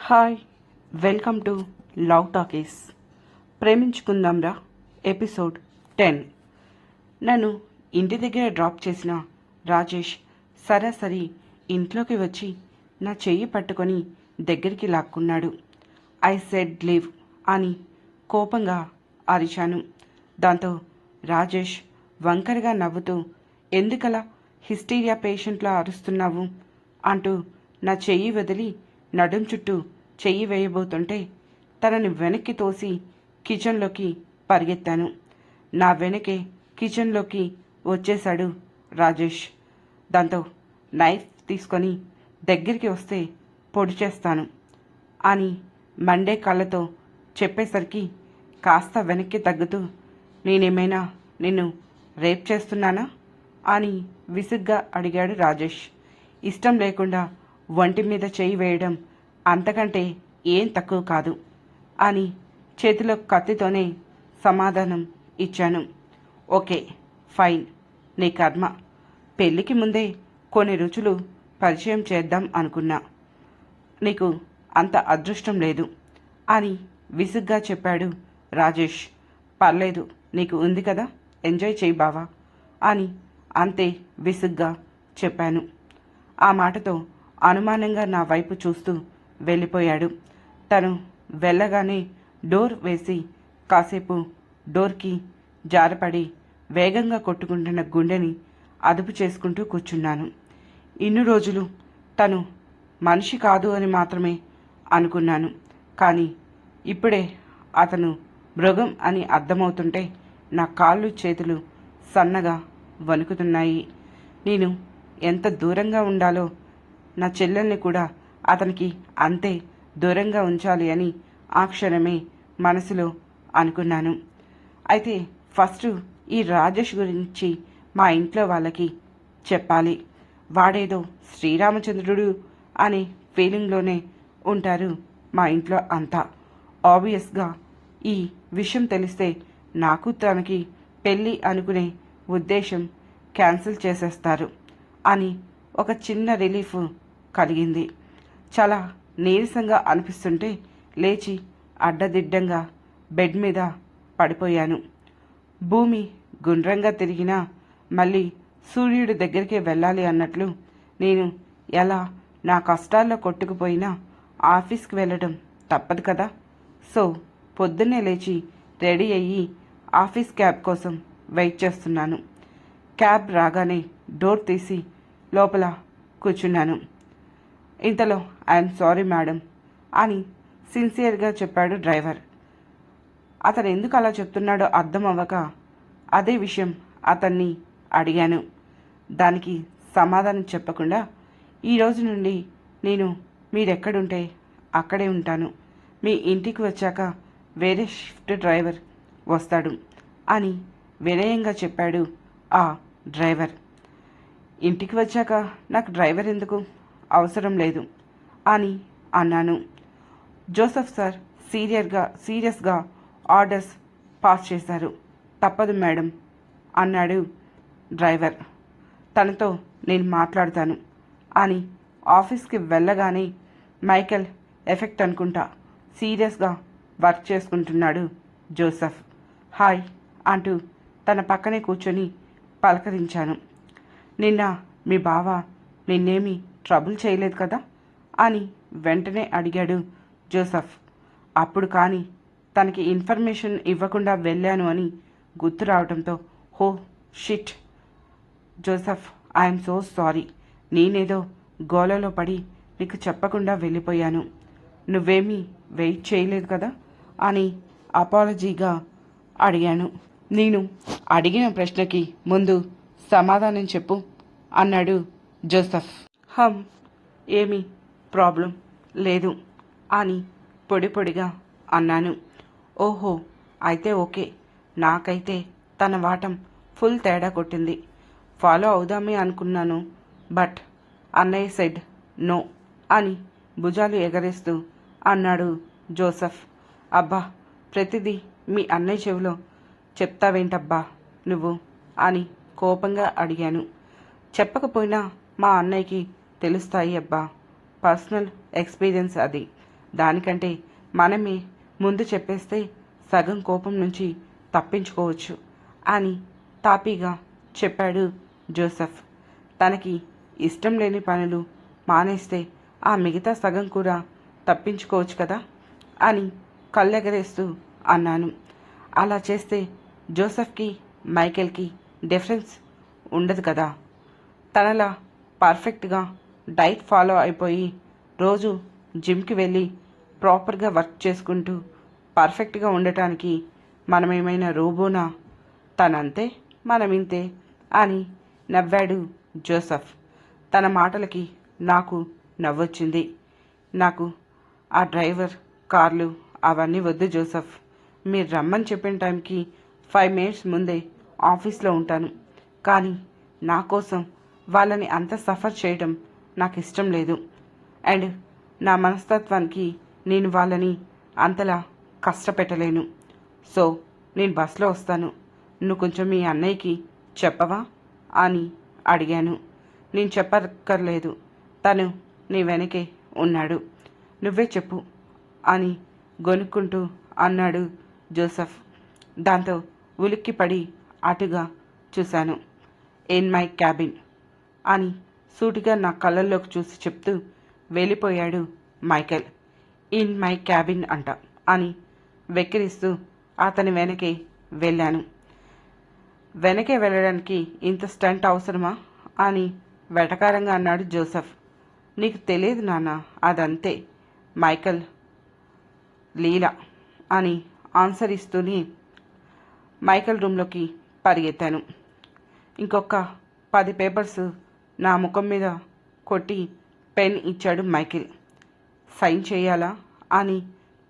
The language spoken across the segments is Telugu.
Hi welcome to love talkies. Preminchukundam Raa episode ten. నన్ను ఇంటి దగ్గర డ్రాప్ చేసిన రాజేష్ సరాసరి ఇంట్లోకి వచ్చి నా చెయ్యి పట్టుకొని దగ్గరికి లాక్కున్నాడు. ఐ సెడ్ లీవ్ అని కోపంగా అరిచాను. దాంతో రాజేష్ వంకరగా నవ్వుతూ ఎందుకలా హిస్టీరియా పేషెంట్లా అరుస్తున్నావు? అంటూ నా చెయ్యి వదిలి నడుం చుట్టూ చెయ్యి వేయబోతుంటే తనని వెనక్కి తోసి కిచెన్లోకి పరిగెత్తాను. నా వెనకే కిచెన్లోకి వచ్చేశాడు రాజేష్. దాంతో నైఫ్ తీసుకొని దగ్గరికి వస్తే పొడి చేస్తాను అని మండే కళ్ళతో చెప్పేసరికి కాస్త వెనక్కి తగ్గుతూ నేనేమైనా నిన్ను రేప్ చేస్తున్నానా? అని విసుగ్గా అడిగాడు రాజేష్. ఇష్టం లేకుండా వంటి మీద చేయి వేయడం అంతకంటే ఏం తక్కువ కాదు అని చేతిలో కత్తితోనే సమాధానం ఇచ్చాను. ఓకే ఫైన్ నీ కర్మ. పెళ్ళికి ముందే కొన్ని రుచులు పరిచయం చేద్దాం అనుకున్నా. నీకు అంత అదృష్టం లేదు అని విసుగ్గా చెప్పాడు రాజేష్. పర్లేదు నీకు ఉంది కదా ఎంజాయ్ చేయి బావా అని అంతే విసుగ్గా చెప్పాను. ఆ మాటతో అనుమానంగా నా వైపు చూస్తూ వెళ్ళిపోయాడు. తను వెళ్ళగానే డోర్ వేసి కాసేపు డోర్కి జారపడి వేగంగా కొట్టుకుంటున్న గుండెని అదుపు చేసుకుంటూ కూర్చున్నాను. ఇన్ని రోజులు తను మనిషి కాదు అని మాత్రమే అనుకున్నాను. కానీ ఇప్పుడే అతను మృగం అని అర్థమవుతుంటే నా కాళ్ళు చేతులు సన్నగా వణుకుతున్నాయి. నేను ఎంత దూరంగా ఉండాలో నా చెల్లెల్ని కూడా అతనికి అంతే దూరంగా ఉంచాలి అని ఆ క్షణమే మనసులో అనుకున్నాను. అయితే ఫస్ట్ ఈ రాజేష్ గురించి మా ఇంట్లో వాళ్ళకి చెప్పాలి. వాడేదో శ్రీరామచంద్రుడు అనే ఫీలింగ్లోనే ఉంటారు మా ఇంట్లో అంతా. ఆబ్వియస్గా ఈ విషయం తెలిస్తే నాకు తనకి పెళ్ళి అనుకునే ఉద్దేశం క్యాన్సిల్ చేసేస్తారు అని ఒక చిన్న రిలీఫ్ కలిగింది. చాలా నీరసంగా అనిపిస్తుంటే లేచి అడ్డదిడ్డంగా బెడ్ మీద పడిపోయాను. భూమి గుండ్రంగా తిరిగినా మళ్ళీ సూర్యుడి దగ్గరికి వెళ్ళాలి అన్నట్లు నేను ఎలా నా కష్టాల్లో కొట్టుకుపోయినా ఆఫీస్కి వెళ్ళడం తప్పదు కదా. సో పొద్దున్నే లేచి రెడీ అయ్యి ఆఫీస్ క్యాబ్ కోసం వెయిట్ చేస్తున్నాను. క్యాబ్ రాగానే డోర్ తీసి లోపల కూర్చున్నాను. ఇంతలో ఐఎమ్ సారీ మేడం అని సిన్సియర్గా చెప్పాడు డ్రైవర్. అతను ఎందుకు అలా చెప్తున్నాడో అర్థం అవ్వక అదే విషయం అతన్ని అడిగాను. దానికి సమాధానం చెప్పకుండా ఈ రోజు నుండి నేను మీరెక్కడుంటే అక్కడే ఉంటాను. మీ ఇంటికి వచ్చాక వేరే షిఫ్ట్ డ్రైవర్ వస్తాడు అని వినయంగా చెప్పాడు ఆ డ్రైవర్. ఇంటికి వచ్చాక నాకు డ్రైవర్ ఎందుకు? అవసరం లేదు అని అన్నాను. జోసఫ్ సార్ సీరియర్గా సీరియస్గా ఆర్డర్స్ పాస్ చేశారు. తప్పదు మేడం అన్నాడు డ్రైవర్. తనతో నేను మాట్లాడతాను అని ఆఫీస్కి వెళ్ళగానే మైకెల్ ఎఫెక్ట్ అనుకుంటా సీరియస్గా వర్క్ చేసుకుంటున్నాడు జోసఫ్. హాయ్ అంటూ తన పక్కనే కూర్చొని పలకరించాను. నిన్న మీ బావ నిన్నేమి ట్రబుల్ చేయలేదు కదా? అని వెంటనే అడిగాడు జోసఫ్. అప్పుడు కానీ తనకి ఇన్ఫర్మేషన్ ఇవ్వకుండా వెళ్ళాను అని గుర్తు రావడంతో హో shit. Joseph I'm so sorry. నేనేదో గోలలో పడి నీకు చెప్పకుండా వెళ్ళిపోయాను. నువ్వేమీ వెయిట్ చేయలేదు కదా? అని అపాలజీగా అడిగాను. నేను అడిగిన ప్రశ్నకి ముందు సమాధానం చెప్పు అన్నాడు జోసఫ్. హమ్ ఏమీ ప్రాబ్లం లేదు అని పొడి పొడిగా అన్నాను. ఓహో అయితే ఓకే. నాకైతే తన వాటం ఫుల్ తేడా కొట్టింది. ఫాలో అవుదామే అనుకున్నాను బట్ అన్నయ్య సెడ్ నో అని భుజాలు ఎగరేస్తూ అన్నాడు జోసఫ్. అబ్బా ప్రతిదీ మీ అన్నయ్య చెవిలో చెప్తావేంటబ్బా నువ్వు అని కోపంగా అడిగాను. చెప్పకపోయినా మా అన్నయ్యకి తెలుస్తాయి అబ్బా. పర్సనల్ ఎక్స్పీరియన్స్ అది. దానికంటే మనమే ముందు చెప్పేస్తే సగం కోపం నుంచి తప్పించుకోవచ్చు అని తాపీగా చెప్పాడు జోసెఫ్. తనకి ఇష్టం లేని పనులు మానేస్తే ఆ మిగతా సగం కూడా తప్పించుకోవచ్చు కదా అని కళ్ళెగరేస్తూ అన్నాను. అలా చేస్తే జోసెఫ్కి మైకేల్కి డిఫరెన్స్ ఉండదు కదా. తనలా పర్ఫెక్ట్గా డైట్ ఫాలో అయిపోయి రోజు జిమ్కి వెళ్ళి ప్రాపర్గా వర్క్ చేసుకుంటూ పర్ఫెక్ట్గా ఉండటానికి మనమేమైనా రోబోనా? తనంతే మనమింతే అని నవ్వాడు జోసఫ్. తన మాటలకి నాకు నవ్వొచ్చింది. నాకు ఆ డ్రైవర్ కార్లు అవన్నీ వద్దు జోసఫ్. మీరు రమ్మని చెప్పిన టైంకి ఫైవ్ మినిట్స్ ముందే ఆఫీస్లో ఉంటాను. కానీ నా కోసం వాళ్ళని అంత సఫర్ చేయడం నాకు ఇష్టం లేదు. అండ్ నా మనస్తత్వానికి నేను వాళ్ళని అంతలా కష్టపెట్టలేను. సో నేను బస్లో వస్తాను. నువ్వు కొంచెం మీ అన్నయ్యకి చెప్పవా? అని అడిగాను. నేను చెప్పక్కర్లేదు. తను నీ వెనకే ఉన్నాడు. నువ్వే చెప్పు అని గొనుక్కుంటూ అన్నాడు జోసెఫ్. దాంతో ఉలిక్కిపడి అటుగా చూశాను. ఇన్ మై క్యాబిన్ అని సూటిగా నా కళ్ళల్లోకి చూసి చెప్తూ వెళ్ళిపోయాడు మైకేల్. ఇన్ మై క్యాబిన్ అంట అని వెక్కిరిస్తూ అతని వెనకే వెళ్ళాను. వెనకే వెళ్ళడానికి ఇంత స్టంట్ అవసరమా? అని వెటకారంగా అన్నాడు జోసెఫ్. నీకు తెలియదు నాన్న అదంతే. మైకల్ లీల అని ఆన్సర్ ఇస్తూనే మైకల్ రూమ్లోకి పరిగెత్తాను. ఇంకొక పది పేపర్స్ నా ముఖం మీద కొట్టి పెన్ ఇచ్చాడు మైకిల్. సైన్ చేయాలా అని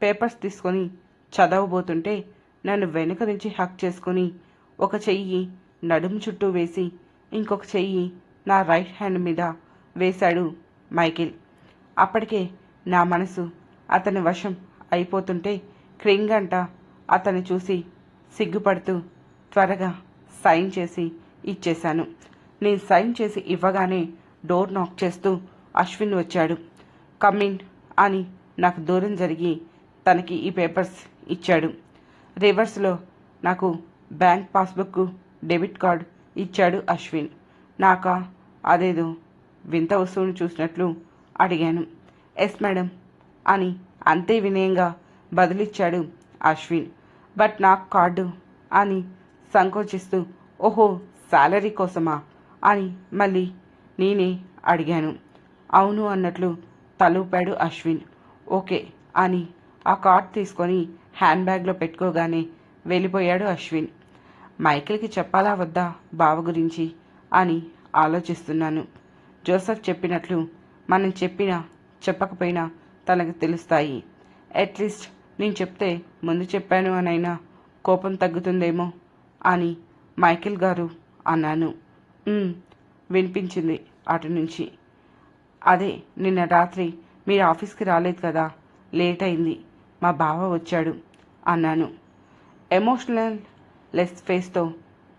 పేపర్స్ తీసుకొని చదవబోతుంటే నన్ను వెనుక నుంచి హక్ చేసుకొని ఒక చెయ్యి నడుము చుట్టూ వేసి ఇంకొక చెయ్యి నా రైట్ హ్యాండ్ మీద వేశాడు మైకిల్. అప్పటికే నా మనసు అతని వశం అయిపోతుంటే క్రింగంట అతన్ని చూసి సిగ్గుపడుతూ త్వరగా సైన్ చేసి ఇచ్చేశాను. నేను సైన్ చేసి ఇవ్వగానే డోర్ నాక్ చేస్తూ అశ్విన్ వచ్చాడు. కమ్మిన్ అని నాకు దూరం జరిగి తనకి ఈ పేపర్స్ ఇచ్చాడు. రివర్స్లో నాకు బ్యాంక్ పాస్బుక్ డెబిట్ కార్డ్ ఇచ్చాడు అశ్విన్. నాకా అదేదో వింత వస్తువును చూసినట్లు అడిగాను. ఎస్ మేడం అని అంతే వినయంగా బదిలిచ్చాడు అశ్విన్. బట్ నాకు కార్డు అని సంకోచిస్తూ ఓహో శాలరీ కోసమా? అని మళ్ళీ నేనే అడిగాను. అవును అన్నట్లు తలూపాడు అశ్విన్. ఓకే అని ఆ కార్డ్ తీసుకొని హ్యాండ్ బ్యాగ్లో పెట్టుకోగానే వెళ్ళిపోయాడు అశ్విన్. మైకిల్కి చెప్పాలా వద్దా బావ గురించి? అని ఆలోచిస్తున్నాను. జోసఫ్ చెప్పినట్లు మనం చెప్పినా చెప్పకపోయినా తనకు తెలుస్తాయి. అట్లీస్ట్ నేను చెప్తే ముందు చెప్పాను అనైనా కోపం తగ్గుతుందేమో అని మైకేల్ గారు అన్నాను. వినిపించింది అటు నుంచి. అదే నిన్న రాత్రి మీరు ఆఫీస్కి రాలేదు కదా లేట్ అయింది మా బావ వచ్చాడు అన్నాను. ఎమోషనల్ లెస్ ఫేస్తో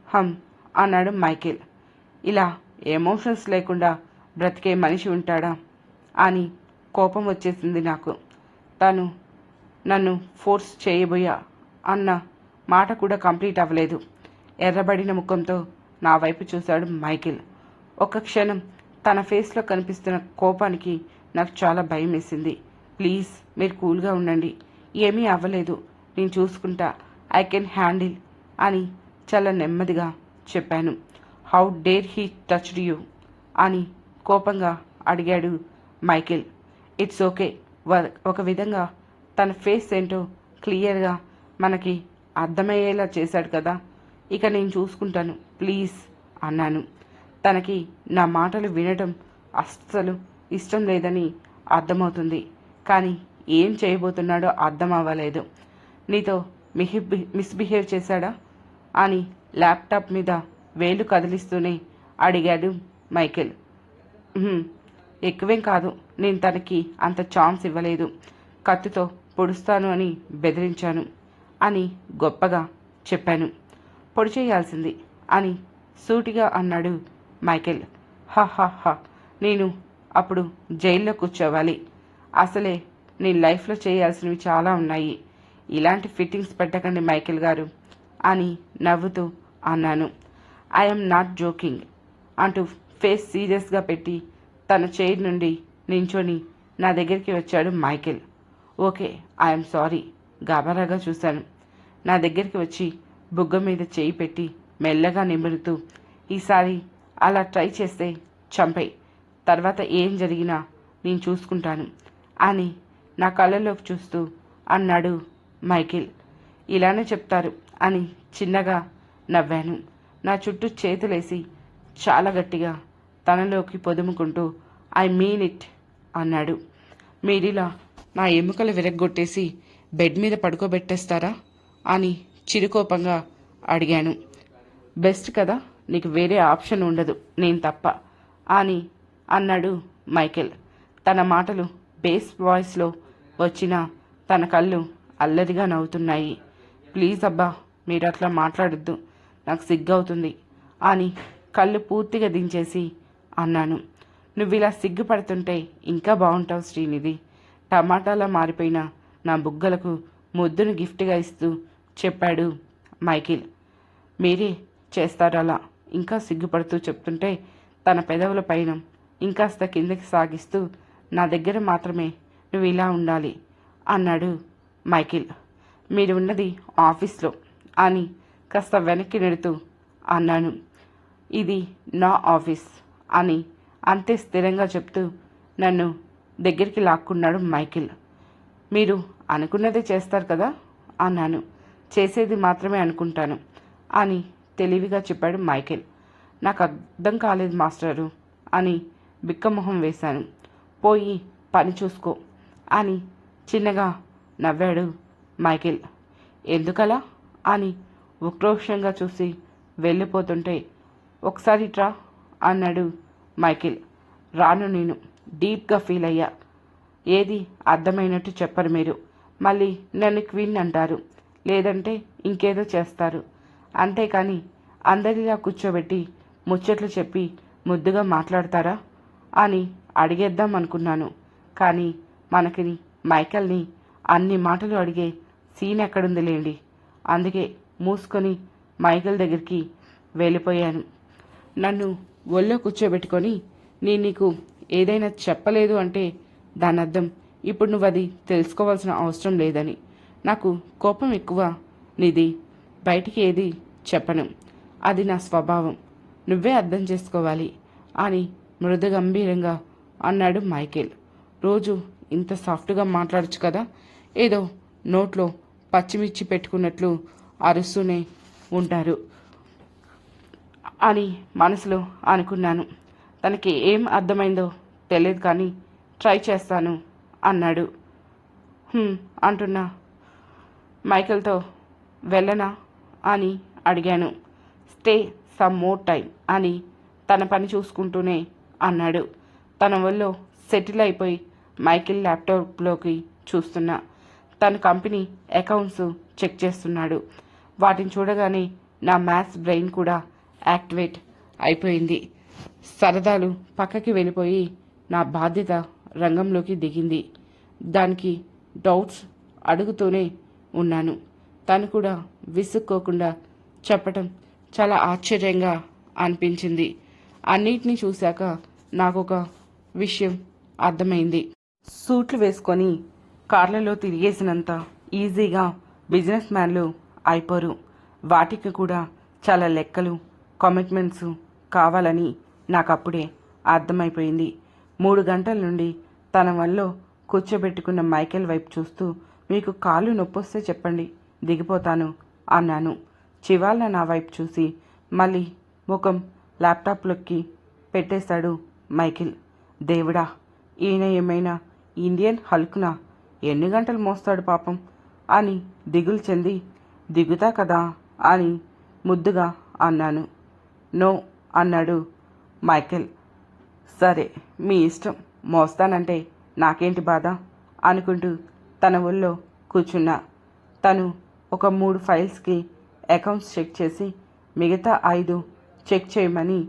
హమ్ అన్నాడు మైకేల్. ఇలా ఎమోషన్స్ లేకుండా బ్రతికే మనిషి ఉంటాడా? అని కోపం వచ్చేసింది నాకు. తను నన్ను ఫోర్స్ చేయబోయా అన్న మాట కూడా కంప్లీట్ అవ్వలేదు. ఎర్రబడిన ముఖంతో నా వైపు చూశాడు మైకిల్. ఒక క్షణం తన ఫేస్లో కనిపిస్తున్న కోపానికి నాకు చాలా భయం వేసింది. ప్లీజ్ మీరు కూల్గా ఉండండి. ఏమీ అవ్వలేదు. నేను చూసుకుంటా. ఐ కెన్ హ్యాండిల్ అని చాలా నెమ్మదిగా చెప్పాను. How dare he touched you అని కోపంగా అడిగాడు మైకిల్. It's okay. ఒక విధంగా తన ఫేస్ ఏంటో క్లియర్గా మనకి అర్థమయ్యేలా చేశాడు కదా. ఇక నేను చూసుకుంటాను. ప్లీజ్ అన్నాను. తనకి నా మాటలు వినడం అస్సలు ఇష్టం లేదని అర్థమవుతుంది. కానీ ఏం చేయబోతున్నాడో అర్థం అవ్వలేదు. నీతో మిహిబ్ మిస్బిహేవ్ చేశాడా? అని ల్యాప్టాప్ మీద వేలు కదిలిస్తూనే అడిగాడు మైకేల్. ఎక్కువేం కాదు. నేను తనకి అంత ఛాన్స్ ఇవ్వలేదు. కత్తితో పొడుస్తాను అని బెదిరించాను. అని గొప్పగా చెప్పాను. పొడి చేయాల్సింది అని సూటిగా అన్నాడు మైకేల్. హ హ హ నేను అప్పుడు జైల్లో కూర్చోవాలి. అసలే నీ లైఫ్లో చేయాల్సినవి చాలా ఉన్నాయి. ఇలాంటి ఫిట్టింగ్స్ పెట్టకండి మైకేల్ గారు అని నవ్వుతూ అన్నాను. ఐఎమ్ నాట్ జోకింగ్ అంటూ ఫేస్ సీరియస్గా పెట్టి తన చైర్ నుండి నించొని నా దగ్గరికి వచ్చాడు మైకేల్. Okay I'm sorry. గాబరాగా చూశాను. నా దగ్గరికి వచ్చి బుగ్గ మీద చేయి పెట్టి మెల్లగా నిమురుతూ ఈసారి అలా ట్రై చేస్తే చంపై. తర్వాత ఏం జరిగినా నేను చూసుకుంటాను అని నా కళ్ళలోకి చూస్తూ అన్నాడు మైకిల్. ఇలానే చెప్తారు అని చిన్నగా నవ్వాను. నా చుట్టూ చేతులేసి చాలా గట్టిగా తనలోకి పొదుముకుంటూ ఐ మీన్ ఇట్ అన్నాడు. మీరిలా నా ఎముకలు విరగ్గొట్టేసి బెడ్ మీద పడుకోబెట్టేస్తారా అని చిరుకోపంగా అడిగాను. బెస్ట్ కదా నీకు వేరే ఆప్షన్ ఉండదు నేను తప్ప అని అన్నాడు మైకేల్. తన మాటలు బేస్ వాయిస్లో వచ్చిన తన కళ్ళు అల్లరిగా నవ్వుతున్నాయి. ప్లీజ్ అబ్బా మీరు అట్లా మాట్లాడొద్దు నాకు సిగ్గవుతుంది అని కళ్ళు పూర్తిగా దించేసి అన్నాను. నువ్వు ఇలా సిగ్గుపడుతుంటే ఇంకా బాగుంటావు శ్రీనిధి. టమాటాలా మారిపోయిన నా బుగ్గలకు ముద్దును గిఫ్ట్గా ఇస్తూ చెప్పాడు మైకిల్. మీరే చేస్తారు అలా ఇంకా సిగ్గుపడుతూ చెప్తుంటే తన పెదవుల పైన ఇంకాస్త కిందకి సాగిస్తూ నా దగ్గర మాత్రమే నువ్వు ఇలా ఉండాలి అన్నాడు మైకిల్. మీరు ఉన్నది ఆఫీస్లో అని కాస్త వెనక్కి నెడుతూ అన్నాను. ఇది నా ఆఫీస్ అని అంతే స్థిరంగా చెప్తూ నన్ను దగ్గరికి లాక్కున్నాడు మైకిల్. మీరు అనుకున్నదే చేస్తారు కదా? అన్నాను. చేసేది మాత్రమే అనుకుంటాను. అని తెలివిగా చెప్పాడు మైకేల్. నాకు అర్థం కాలేదు మాస్టరు అని బిక్కమొహం వేశాను. పోయి పని చూసుకో అని చిన్నగా నవ్వాడు మైకేల్. ఎందుకలా? అని ఉక్రోషంగా చూసి వెళ్ళిపోతుంటే ఒకసారి ట్రా అన్నాడు మైకేల్. రాను నేను డీప్గా ఫీల్ అయ్యా. ఏది అర్థమైనట్టు చెప్పరు మీరు. మళ్ళీ నన్ను క్వీన్ అంటారు. లేదంటే ఇంకేదో చేస్తారు. అంతేకాని అందరిలా కూర్చోబెట్టి ముచ్చట్లు చెప్పి ముద్దుగా మాట్లాడతారా? అని అడిగేద్దాం అనుకున్నాను. కానీ మనకి మైకల్ని అన్ని మాటలు అడిగే సీన్ ఎక్కడుంది లేండి అందుకే మూసుకొని మైకల్ దగ్గరికి వెళ్ళిపోయాను. నన్ను ఒళ్ళో కూర్చోబెట్టుకొని నేను నీకు ఏదైనా చెప్పలేదు అంటే దాని అర్థం ఇప్పుడు నువ్వు అది తెలుసుకోవాల్సిన అవసరం లేదని. నాకు కోపం ఎక్కువ నీది. బయటికి ఏది చెప్పను. అది నా స్వభావం. నువ్వే అర్థం చేసుకోవాలి. అని మృదు గంభీరంగా అన్నాడు మైకేల్. రోజు ఇంత సాఫ్ట్గా మాట్లాడచ్చు కదా? ఏదో నోట్లో పచ్చిమిర్చి పెట్టుకున్నట్లు అరుస్తూనే ఉంటారు అని మనసులో అనుకున్నాను. తనకి ఏం అర్థమైందో తెలియదు కానీ ట్రై చేస్తాను అన్నాడు. అంటున్నా. మైకెల్తో వెళ్ళనా? అని అడిగాను. స్టే సమ్ మోర్ టైం అని తన పని చూసుకుంటూనే అన్నాడు. తన వల్ల సెటిల్ అయిపోయి మైకిల్ ల్యాప్టాప్లోకి చూస్తున్నా. తన కంపెనీ అకౌంట్స్ చెక్ చేస్తున్నాడు. వాటిని చూడగానే నా మ్యాథ్స్ బ్రెయిన్ కూడా యాక్టివేట్ అయిపోయింది. సరదాలు పక్కకి వెళ్ళిపోయి నా బాధ్యత రంగంలోకి దిగింది. దానికి డౌట్స్ అడుగుతూనే ఉన్నాను. తను కూడా విసుక్కోకుండా చెప్పటం చాలా ఆశ్చర్యంగా అనిపించింది. అన్నిటినీ చూశాక నాకు ఒక విషయం అర్థమైంది. సూట్లు వేసుకొని కార్లలో తిరిగేసినంత ఈజీగా బిజినెస్ మ్యాన్లు అయిపోరు. వాటికి కూడా చాలా లెక్కలు కమిట్మెంట్స్ కావాలని నాకు అప్పుడే అర్థమైపోయింది. మూడు గంటల నుండి తన వల్ల కూర్చోబెట్టుకున్న మైకేల్ వైపు చూస్తూ మీకు కాళ్ళు నొప్పొస్తే చెప్పండి దిగిపోతాను అన్నాను. చివాలన నా వైపు చూసి మళ్ళీ ముఖం ల్యాప్టాప్లోకి పెట్టేశాడు మైకిల్. దేవుడా ఈయన ఏమైనా ఇండియన్ హల్క్నా? ఎన్ని గంటలు మోస్తాడు పాపం అని దిగులు చెంది దిగుతా కదా అని ముద్దుగా అన్నాను. నో అన్నాడు మైకెల్. సరే మీ ఇష్టం. మోస్తానంటే నాకేంటి బాధ? అనుకుంటూ తన ఊళ్ళో కూర్చున్నా. తను ఒక మూడు ఫైల్స్కి అకౌంట్స్ చెక్ చేసి మిగతా ఐదు చెక్ చేయమని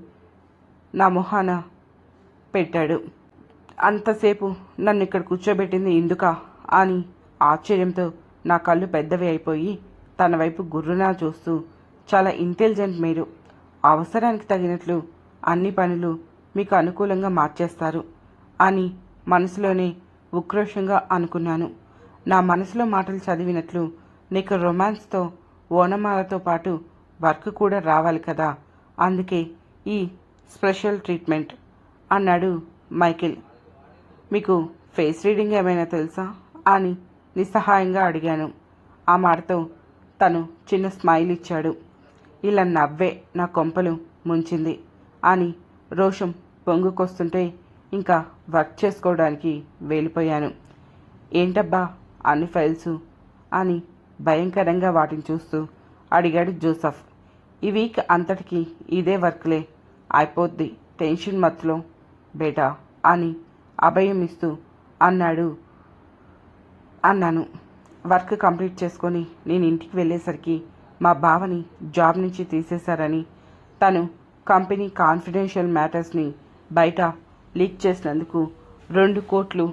నా మొహాన పెట్టాడు. అంతసేపు నన్ను ఇక్కడ కూర్చోబెట్టింది ఎందుకా అని ఆశ్చర్యంతో నా కళ్ళు పెద్దవి అయిపోయి తన వైపు గుర్రునా చూస్తూ చాలా ఇంటెలిజెంట్ మీరు. అవసరానికి తగినట్లు అన్ని పనులు మీకు అనుకూలంగా మార్చేస్తారు అని మనసులోనే ఉక్రోషంగా అనుకున్నాను. నా మనసులో మాటలు చదివినట్లు నీకు రొమాన్స్తో ఓనమాలతో పాటు వర్క్ కూడా రావాలి కదా? అందుకే ఈ స్పెషల్ ట్రీట్మెంట్ అన్నాడు మైకిల్. మీకు ఫేస్ రీడింగ్ ఏమైనా తెలుసా? అని నిస్సహాయంగా అడిగాను. ఆ మాటతో తను చిన్న స్మైల్ ఇచ్చాడు. ఇలా నవ్వే నా కొంపలు ముంచింది అని రోషం పొంగుకొస్తుంటే ఇంకా వర్క్ చేసుకోవడానికి వెళ్ళిపోయాను. ఏంటబ్బా అన్ని ఫైల్స్? అని భయంకరంగా వాటిని చూస్తూ అడిగాడు జోసఫ్. ఈ వీక్ అంతటికి ఇదే వర్క్లే. అయిపోద్ది టెన్షన్ మత్తులో. బేటా అని అభయం ఇస్తూ అన్నాడు. అన్నాను. వర్క్ కంప్లీట్ చేసుకొని నేను ఇంటికి వెళ్ళేసరికి మా బావని జాబ్ నుంచి తీసేశారని తను కంపెనీ కాన్ఫిడెన్షియల్ మ్యాటర్స్ని బయట లీక్ చేసినందుకు రెండు కోట్లు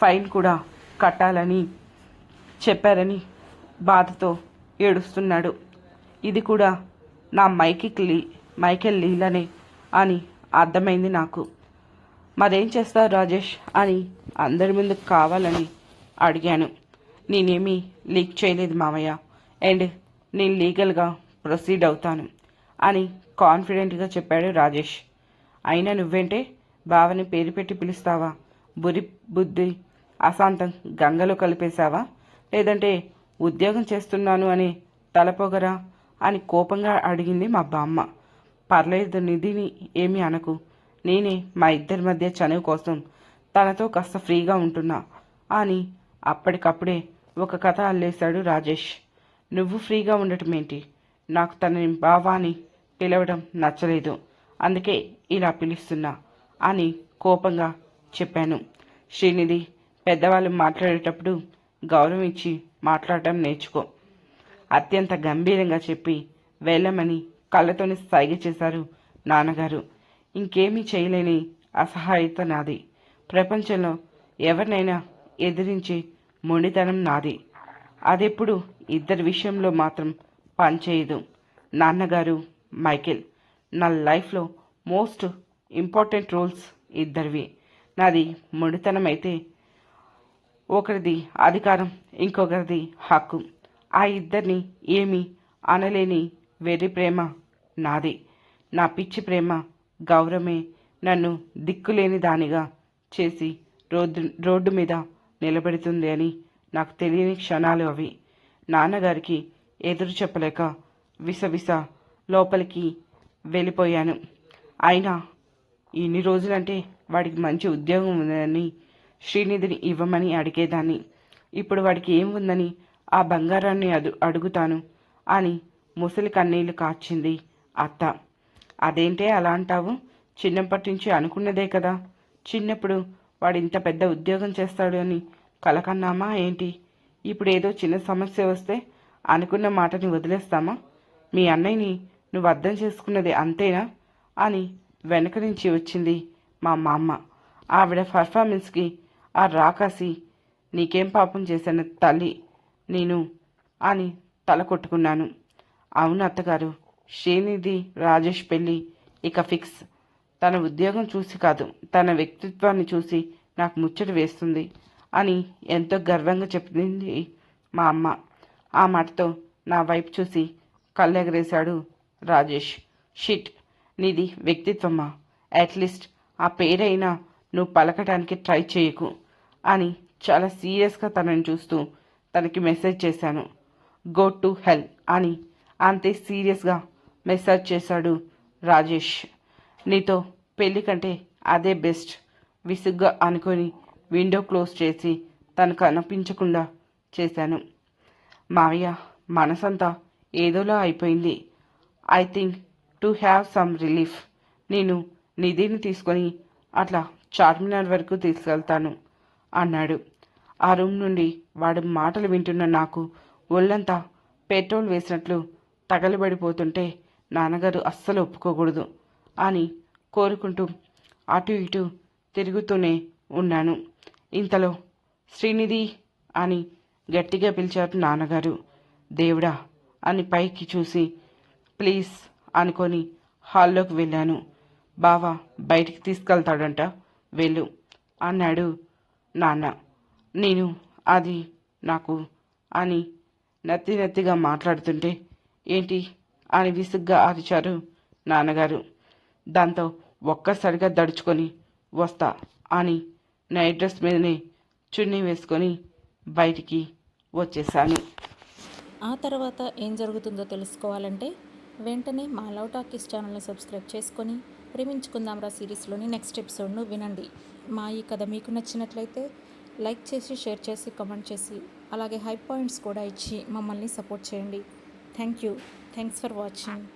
ఫైన్ కూడా కట్టాలని చెప్పారని బాధతో ఏడుస్తున్నాడు. ఇది కూడా నా మైకిక్ లీ మైకెల్ లీలనే అని అర్థమైంది నాకు. మరేం చేస్తావు రాజేష్? అని అందరి ముందు కావాలని అడిగాను. నేనేమీ లీక్ చేయలేదు మామయ్య. అండ్ నేను లీగల్గా ప్రొసీడ్ అవుతాను అని కాన్ఫిడెంట్గా చెప్పాడు రాజేష్. అయినా నువ్వేంటే బావని పేరు పెట్టి పిలుస్తావా? బురి బుద్ధి అశాంతం గంగలో కలిపేశావా? లేదంటే ఉద్యోగం చేస్తున్నాను అని తలపొగరా అని కోపంగా అడిగింది మా బామ్మ. పర్లేదు నిధిని ఏమి అనకు. నేనే మా ఇద్దరి మధ్య చనువు కోసం తనతో కాస్త ఫ్రీగా ఉంటున్నా అని అప్పటికప్పుడే ఒక కథ అల్లేశాడు రాజేష్. నువ్వు ఫ్రీగా ఉండటం ఏంటి? నాకు తనని బావా అని పిలవడం నచ్చలేదు. అందుకే ఇలా పిలుస్తున్నా అని కోపంగా చెప్పాను. శ్రీనిధి పెద్దవాళ్ళు మాట్లాడేటప్పుడు గౌరవం ఇచ్చి మాట్లాడటం నేర్చుకో. అత్యంత గంభీరంగా చెప్పి వెళ్ళమని కళ్ళతోని సైగ చేశారు నాన్నగారు. ఇంకేమీ చేయలేని అసహాయత నాది. ప్రపంచంలో ఎవరినైనా ఎదిరించే మొండితనం నాది. అదెప్పుడు ఇద్దరి విషయంలో మాత్రం పనిచేయదు. నాన్నగారు మైకేల్ నా లైఫ్లో మోస్ట్ ఇంపార్టెంట్ రోల్స్ ఇద్దరివి. నాది ముడితనమైతే అయితే ఒకరిది అధికారం ఇంకొకరిది హక్కు. ఆ ఇద్దరిని ఏమి అనలేని వెర్రి ప్రేమ నాది. నా పిచ్చి ప్రేమ గౌరవమే నన్ను దిక్కులేని దానిగా చేసి రోడ్డు రోడ్డు మీద నిలబెడుతుంది అని నాకు తెలియని క్షణాలు అవి. నాన్నగారికి ఎదురు చెప్పలేక విసవిస లోపలికి వెళ్ళిపోయాను. అయినా ఇన్ని రోజులంటే వాడికి మంచి ఉద్యోగం ఉందని శ్రీనిధిని ఇవ్వమని అడిగేదాన్ని. ఇప్పుడు వాడికి ఏం ఉందని ఆ బంగారాన్ని అడు అడుగుతాను అని ముసలి కన్నీళ్ళు కార్చింది అత్త. అదేంటే అలా అంటావు? చిన్నప్పటి నుంచి అనుకున్నదే కదా. చిన్నప్పుడు వాడు ఇంత పెద్ద ఉద్యోగం చేస్తాడు అని కలకన్నామా ఏంటి? ఇప్పుడు ఏదో చిన్న సమస్య వస్తే అనుకున్న మాటని వదిలేస్తామా? మీ అన్నయ్యని నువ్వు అర్థం చేసుకున్నది అంతేనా? అని వెనక నుంచి వచ్చింది మా మామ. ఆవిడ పర్ఫార్మెన్స్కి ఆ రాకాసి నీకేం పాపం చేశాను తల్లి నేను అని తల కొట్టుకున్నాను. అవును అత్తగారు శ్రీనిధి రాజేష్ పెళ్ళి ఇక ఫిక్స్. తన ఉద్యోగం చూసి కాదు తన వ్యక్తిత్వాన్ని చూసి నాకు ముచ్చట వేస్తుంది అని ఎంతో గర్వంగా చెప్పింది మా అమ్మ. ఆ మాటతో నా వైపు చూసి కళ్ళెగరేశాడు రాజేష్. షిట్. నీది వ్యక్తిత్వమా? అట్లీస్ట్ ఆ పేరైనా నువ్వు పలకటానికి ట్రై చేయకు అని చాలా సీరియస్గా తనని చూస్తూ తనకి మెసేజ్ చేశాను. గో టు హెల్ అని అంతే సీరియస్గా మెసేజ్ చేశాడు రాజేష్. నీతో పెళ్ళి కంటే అదే బెస్ట్ విసుగ్గా అనుకొని విండో క్లోజ్ చేసి తనకు అనిపించకుండా చేశాను. మావయ్య మనసంతా ఏదోలా అయిపోయింది. I think to have some relief నేను నిధిని తీసుకొని అట్లా చార్మినార్ వరకు తీసుకెళ్తాను అన్నాడు. ఆ రూమ్ నుండి వాడు మాటలు వింటున్న నాకు ఒళ్ళంతా పెట్రోల్ వేసినట్లు తగలబడిపోతుంటే నాన్నగారు అస్సలు ఒప్పుకోకూడదు అని కోరుకుంటూ అటు ఇటు తిరుగుతూనే ఉన్నాను. ఇంతలో శ్రీనిధి అని గట్టిగా పిలిచారు నాన్నగారు. దేవుడా అని పైకి చూసి ప్లీజ్ అనుకొని హాల్లోకి వెళ్ళాను. బావా బయటికి తీసుకెళ్తాడంట. వెళ్ళు అన్నాడు నాన్న. నేను అది నాకు అని నత్తి నత్తిగా మాట్లాడుతుంటే ఏంటి అని విసుగ్గా అరిచారు నాన్నగారు. దాంతో ఒక్కసారిగా దడుచుకొని వస్తా అని నైట్ డ్రెస్ మీదనే చున్నీ వేసుకొని బయటికి వచ్చేసాను ఆ తర్వాత ఏం జరుగుతుందో తెలుసుకోవాలంటే వెంటనే మా లవ్ టాకీస్ ఛానల్ని సబ్స్క్రైబ్ చేసుకొని ప్రేమించుకుందాంరా సిరీస్లోని నెక్స్ట్ ఎపిసోడ్ను వినండి. మా ఈ కథ మీకు నచ్చినట్లయితే లైక్ చేసి షేర్ చేసి కామెంట్ చేసి అలాగే హై పాయింట్స్ కూడా ఇచ్చి మమ్మల్ని సపోర్ట్ చేయండి. Thank you. Thanks for watching.